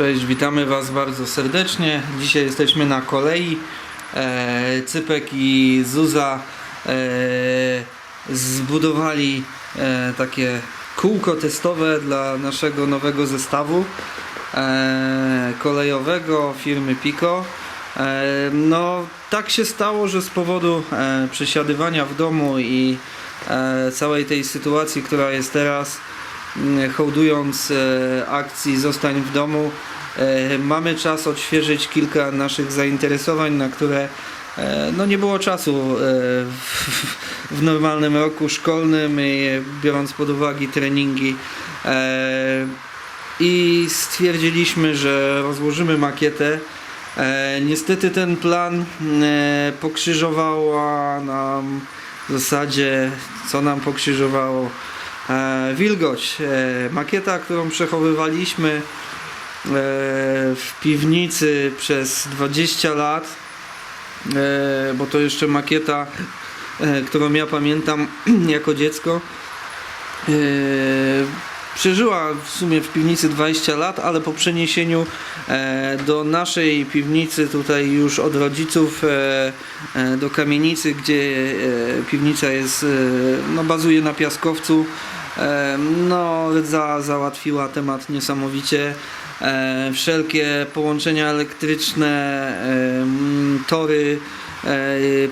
Cześć, witamy Was bardzo serdecznie. Dzisiaj jesteśmy na kolei. E, Cypek i Zuza e, zbudowali e, takie kółko testowe dla naszego nowego zestawu e, kolejowego firmy Pico. E, no, tak się stało, że z powodu e, przesiadywania w domu i e, całej tej sytuacji, która jest teraz, hołdując e, akcji Zostań w domu, e, mamy czas odświeżyć kilka naszych zainteresowań, na które no nie było czasu w, normalnym roku szkolnym, biorąc pod uwagę treningi. I stwierdziliśmy, że rozłożymy makietę. Niestety ten plan pokrzyżowała nam w zasadzie, co nam pokrzyżowało? E, wilgoć. E, makieta, którą przechowywaliśmy e, w piwnicy przez 20 lat, bo to jeszcze makieta, którą ja pamiętam jako dziecko. Przeżyła w sumie w piwnicy 20 lat, ale po przeniesieniu do naszej piwnicy, tutaj już od rodziców, do kamienicy, gdzie piwnica jest, no bazuje na piaskowcu, no rdza załatwiła temat niesamowicie. Wszelkie połączenia elektryczne, tory,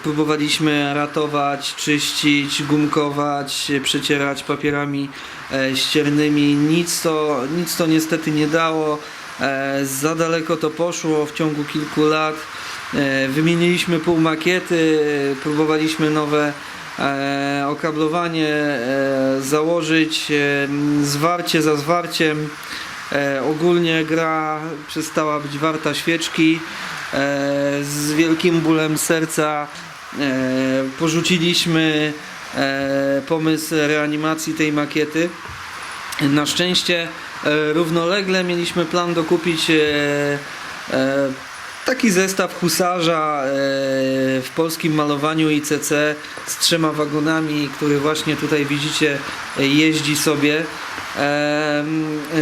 próbowaliśmy ratować, czyścić, gumkować, przecierać papierami ściernymi. Nic to, nic to niestety nie dało. Za daleko to poszło w ciągu kilku lat. Wymieniliśmy pół makiety, próbowaliśmy nowe okablowanie e, założyć, e, zwarcie za zwarciem. E, ogólnie gra przestała być warta świeczki. E, z wielkim bólem serca e, porzuciliśmy e, pomysł reanimacji tej makiety. Na szczęście e, równolegle mieliśmy plan dokupić e, e, taki zestaw husarza e, w polskim malowaniu ICC z trzema wagonami, który właśnie tutaj widzicie e, jeździ sobie. Em, e,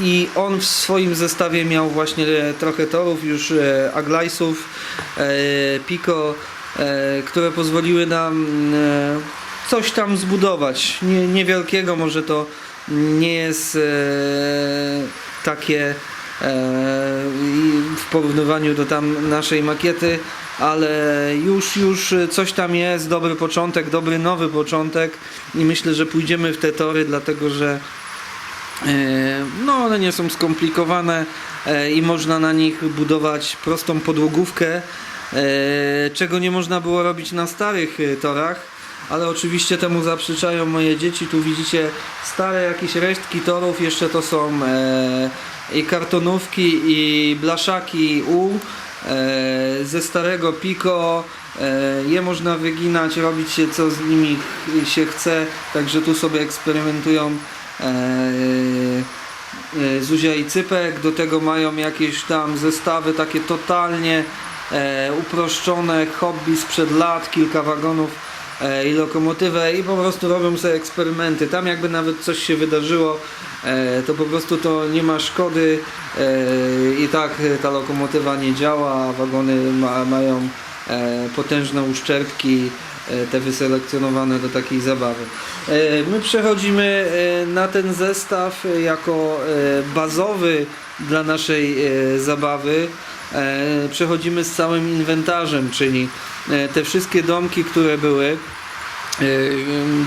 I on w swoim zestawie miał właśnie e, trochę torów, już e, aglajsów, e, Pico, e, które pozwoliły nam e, coś tam zbudować. Nie, niewielkiego, może to nie jest e, takie e, w porównywaniu do tam naszej makiety, ale już, już coś tam jest, dobry początek, dobry nowy początek i myślę, że pójdziemy w te tory, dlatego że e, no one nie są skomplikowane e, i można na nich budować prostą podłogówkę, e, czego nie można było robić na starych e, torach ale oczywiście temu zaprzeczają moje dzieci. Tu widzicie stare jakieś resztki torów, jeszcze to są e, i kartonówki, i blaszaki U e, ze starego Pico. E, je można wyginać, robić się co z nimi się chce, także tu sobie eksperymentują. E, Zuzia i Cypek, do tego mają jakieś tam zestawy takie totalnie uproszczone, hobby sprzed lat, kilka wagonów i lokomotywę i po prostu robią sobie eksperymenty. Tam jakby nawet coś się wydarzyło, e, to po prostu to nie ma szkody e, i tak e, ta lokomotywa nie działa, wagony ma, mają e, potężne uszczerbki e, te wyselekcjonowane do takiej zabawy. E, My przechodzimy e, na ten zestaw e, jako e, bazowy dla naszej e, zabawy. E, Przechodzimy z całym inwentarzem, czyli e, te wszystkie domki, które były, e,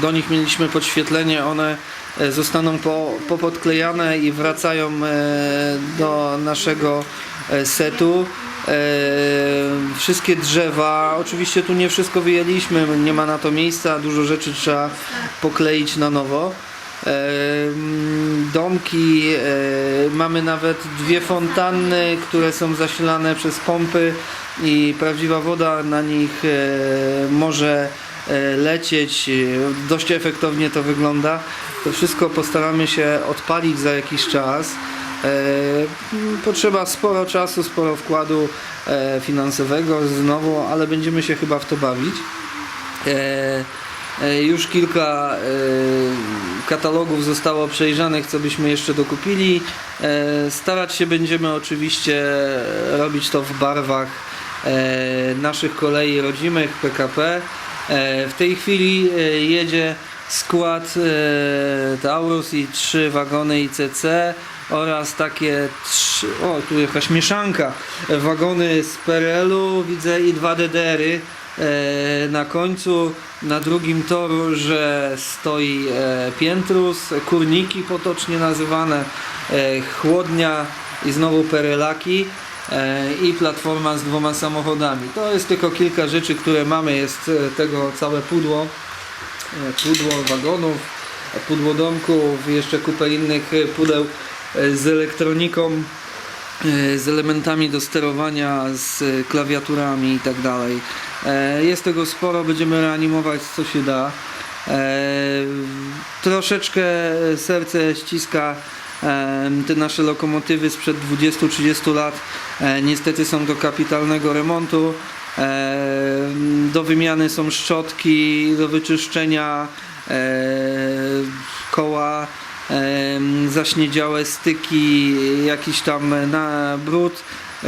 do nich mieliśmy podświetlenie, one e, zostaną po, popodklejane i wracają e, do naszego e, setu. Wszystkie drzewa, oczywiście tu nie wszystko wyjęliśmy, nie ma na to miejsca, dużo rzeczy trzeba pokleić na nowo. Mm, domki, mamy nawet dwie fontanny, które są zasilane przez pompy i prawdziwa woda na nich może lecieć. E, Dość efektownie to wygląda. To wszystko postaramy się odpalić za jakiś czas. E, Potrzeba sporo czasu, sporo wkładu e, finansowego znowu, ale będziemy się chyba w to bawić. E, e, Już kilka e, katalogów zostało przejrzanych, co byśmy jeszcze dokupili. E, starać się będziemy oczywiście robić to w barwach e, naszych kolei rodzimych PKP. E, w tej chwili e, jedzie skład e, Taurus i trzy wagony ICC oraz takie trzy, o tu jakaś mieszanka, wagony z PRL-u widzę i dwa DDR-y. Na końcu. Na drugim toru, że stoi piętrus, kurniki potocznie nazywane, chłodnia i znowu perelaki i platforma z dwoma samochodami. To jest tylko kilka rzeczy, które mamy. Jest e, tego całe pudło, e, pudło wagonów, e, pudło domków, jeszcze kupę innych e, pudeł e, z elektroniką e, z elementami do sterowania, z e, klawiaturami i tak dalej. E, Jest tego sporo, będziemy reanimować co się da. E, Troszeczkę serce ściska e, te nasze lokomotywy sprzed 20-30 lat. E, Niestety są do kapitalnego remontu. Do wymiany są szczotki, do wyczyszczenia e, koła zaśniedziałe styki, jakiś tam brud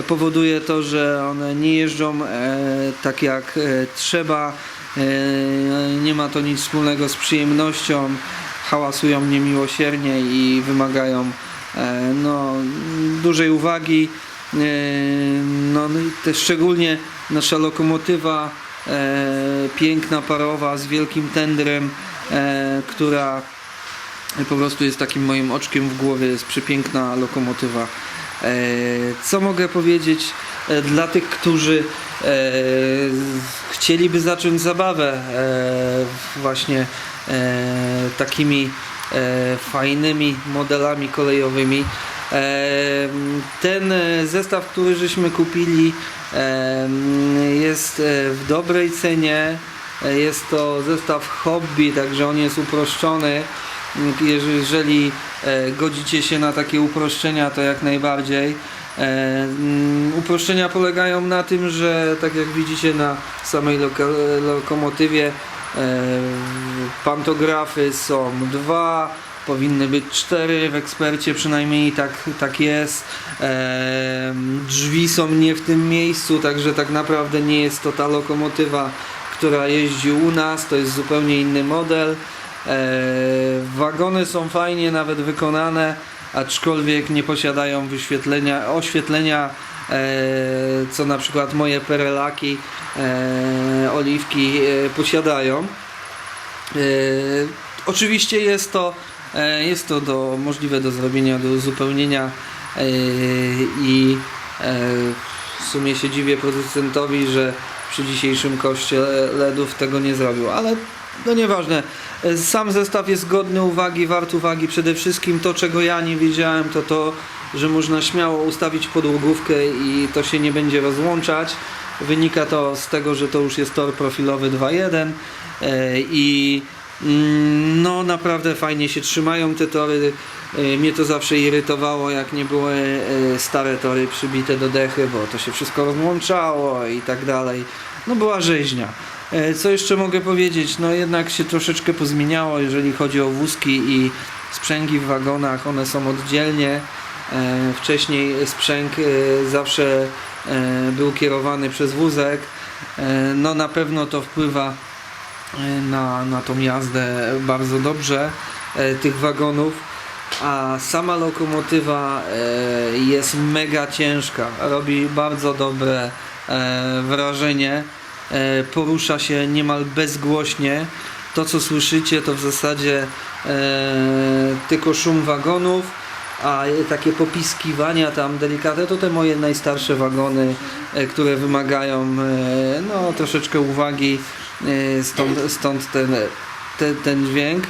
powoduje to, że one nie jeżdżą e, tak jak trzeba. Nie ma to nic wspólnego z przyjemnością. Hałasują niemiłosiernie i wymagają e, no, dużej uwagi. E, no, no też szczególnie nasza lokomotywa e, piękna parowa z wielkim tendrem, która po prostu jest takim moim oczkiem w głowie, jest przepiękna lokomotywa. Co mogę powiedzieć dla tych, którzy chcieliby zacząć zabawę właśnie takimi e, fajnymi modelami kolejowymi. E, Ten e, zestaw, który żeśmy kupili e, jest e, w dobrej cenie. E, Jest to zestaw hobby, także on jest uproszczony. Jeżeli e, godzicie się na takie uproszczenia, to jak najbardziej. E, mm, Uproszczenia polegają na tym, że tak jak widzicie na samej lokomotywie e, pantografy są dwa, powinny być cztery, w ekspercie przynajmniej tak, tak jest. Drzwi są nie w tym miejscu, także tak naprawdę nie jest to ta lokomotywa, która jeździ u nas, to jest zupełnie inny model. E, wagony są fajnie nawet wykonane, aczkolwiek nie posiadają wyświetlenia, oświetlenia, e, co na przykład moje perelaki, e, oliwki posiadają. E, oczywiście jest to, e, jest to do, możliwe do zrobienia, do uzupełnienia e, i w sumie się dziwię producentowi, że przy dzisiejszym koszcie LEDów tego nie zrobił, ale no nieważne. Sam zestaw jest godny uwagi, wart uwagi. Przede wszystkim to, czego ja nie wiedziałem, to to, że można śmiało ustawić podłogówkę i to się nie będzie rozłączać. Wynika to z tego, że to już jest tor profilowy 2.1 e, i mm, no naprawdę fajnie się trzymają te tory. E, Mnie to zawsze irytowało, jak nie były e, stare tory przybite do dechy, bo to się wszystko rozłączało i tak dalej. No była rzeźnia. Co jeszcze mogę powiedzieć? No jednak się troszeczkę pozmieniało, jeżeli chodzi o wózki i sprzęgi w wagonach. One są oddzielnie. Wcześniej sprzęg zawsze był kierowany przez wózek. E, No na pewno to wpływa e, na, na tą jazdę bardzo dobrze e, tych wagonów. A sama lokomotywa e, jest mega ciężka. Robi bardzo dobre e, wrażenie. E, porusza się niemal bezgłośnie. To co słyszycie to w zasadzie e, tylko szum wagonów, a takie popiskiwania tam delikatne to te moje najstarsze wagony, e, które wymagają e, no, troszeczkę uwagi, e, stąd, stąd ten, ten, ten dźwięk.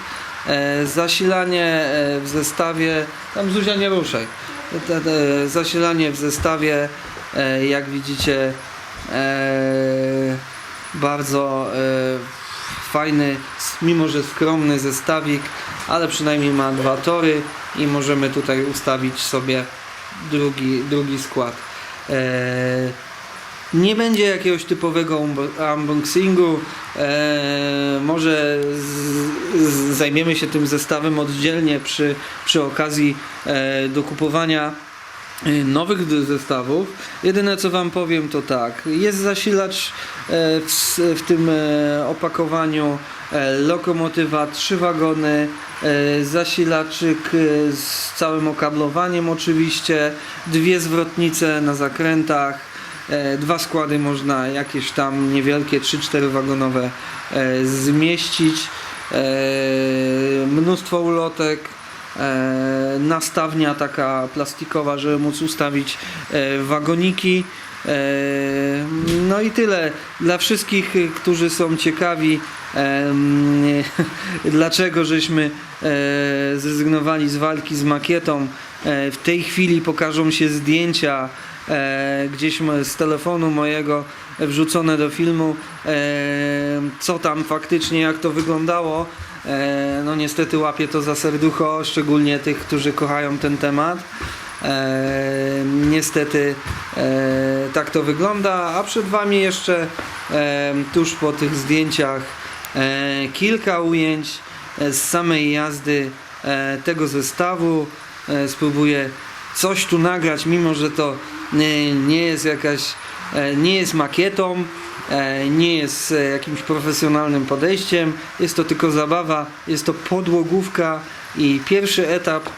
Zasilanie w zestawie, tam Zuzia nie ruszaj, zasilanie w zestawie, jak widzicie, bardzo fajny, mimo że skromny zestawik, ale przynajmniej ma dwa tory i możemy tutaj ustawić sobie drugi, drugi skład. E, Nie będzie jakiegoś typowego unbo- unboxingu. E, może z, z, zajmiemy się tym zestawem oddzielnie przy, przy okazji e, dokupowania nowych d- zestawów. Jedyne co Wam powiem to tak, jest zasilacz e, w, w tym e, opakowaniu, e, lokomotywa, trzy wagony, zasilaczyk z całym okablowaniem oczywiście, dwie zwrotnice na zakrętach, dwa składy można jakieś tam niewielkie 3-4 wagonowe zmieścić, mnóstwo ulotek, nastawnia taka plastikowa, żeby móc ustawić e, wagoniki. E, no i tyle. Dla wszystkich, którzy są ciekawi, dlaczego żeśmy e, zrezygnowali z walki z makietą, e, w tej chwili pokażą się zdjęcia e, gdzieś z telefonu mojego wrzucone do filmu, e, co tam faktycznie, jak to wyglądało. E, no niestety łapię to za serducho, szczególnie tych, którzy kochają ten temat. E, niestety e, tak to wygląda, a przed Wami jeszcze e, tuż po tych zdjęciach e, kilka ujęć e, z samej jazdy e, tego zestawu. E, spróbuję coś tu nagrać, mimo że to nie, nie jest jakaś, e, nie jest makietą, nie jest e, jakimś profesjonalnym podejściem, jest to tylko zabawa, jest to podłogówka i pierwszy etap,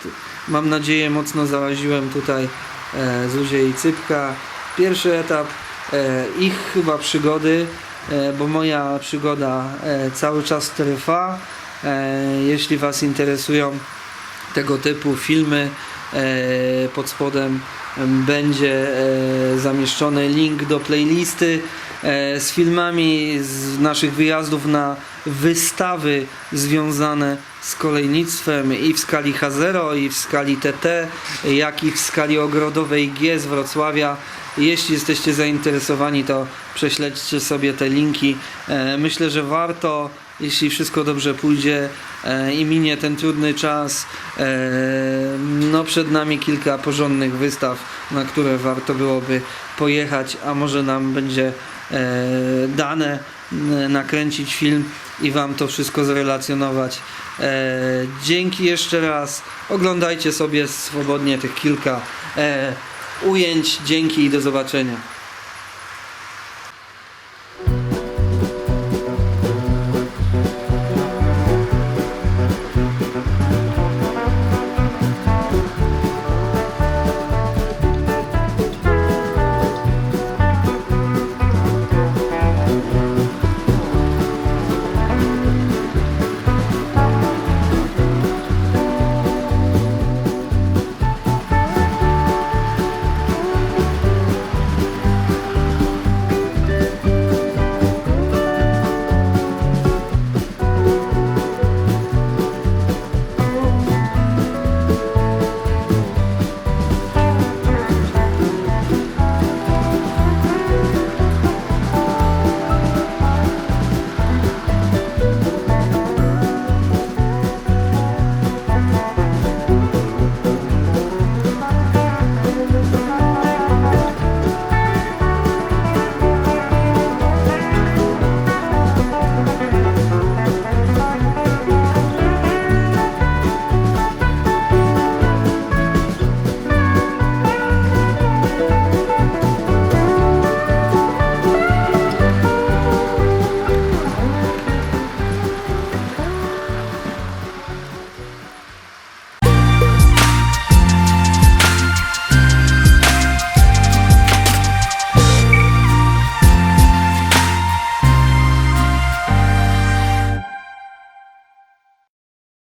mam nadzieję mocno zaraziłem tutaj e, Zuzię i Cypka, pierwszy etap e, ich chyba przygody, e, bo moja przygoda e, cały czas trwa, e, jeśli Was interesują tego typu filmy e, pod spodem em, będzie e, zamieszczony link do playlisty. e, z filmami z naszych wyjazdów na wystawy związane z kolejnictwem i w skali H0 i w skali TT jak i w skali ogrodowej G z Wrocławia. Jeśli jesteście zainteresowani to prześledźcie sobie te linki. E, myślę, że warto jeśli wszystko dobrze pójdzie e, i minie ten trudny czas, e, no przed nami kilka porządnych wystaw, na które warto byłoby pojechać, a może nam będzie e, dane n- nakręcić film i Wam to wszystko zrelacjonować. E, dzięki jeszcze raz. Oglądajcie sobie swobodnie tych kilka e, ujęć. Dzięki i do zobaczenia.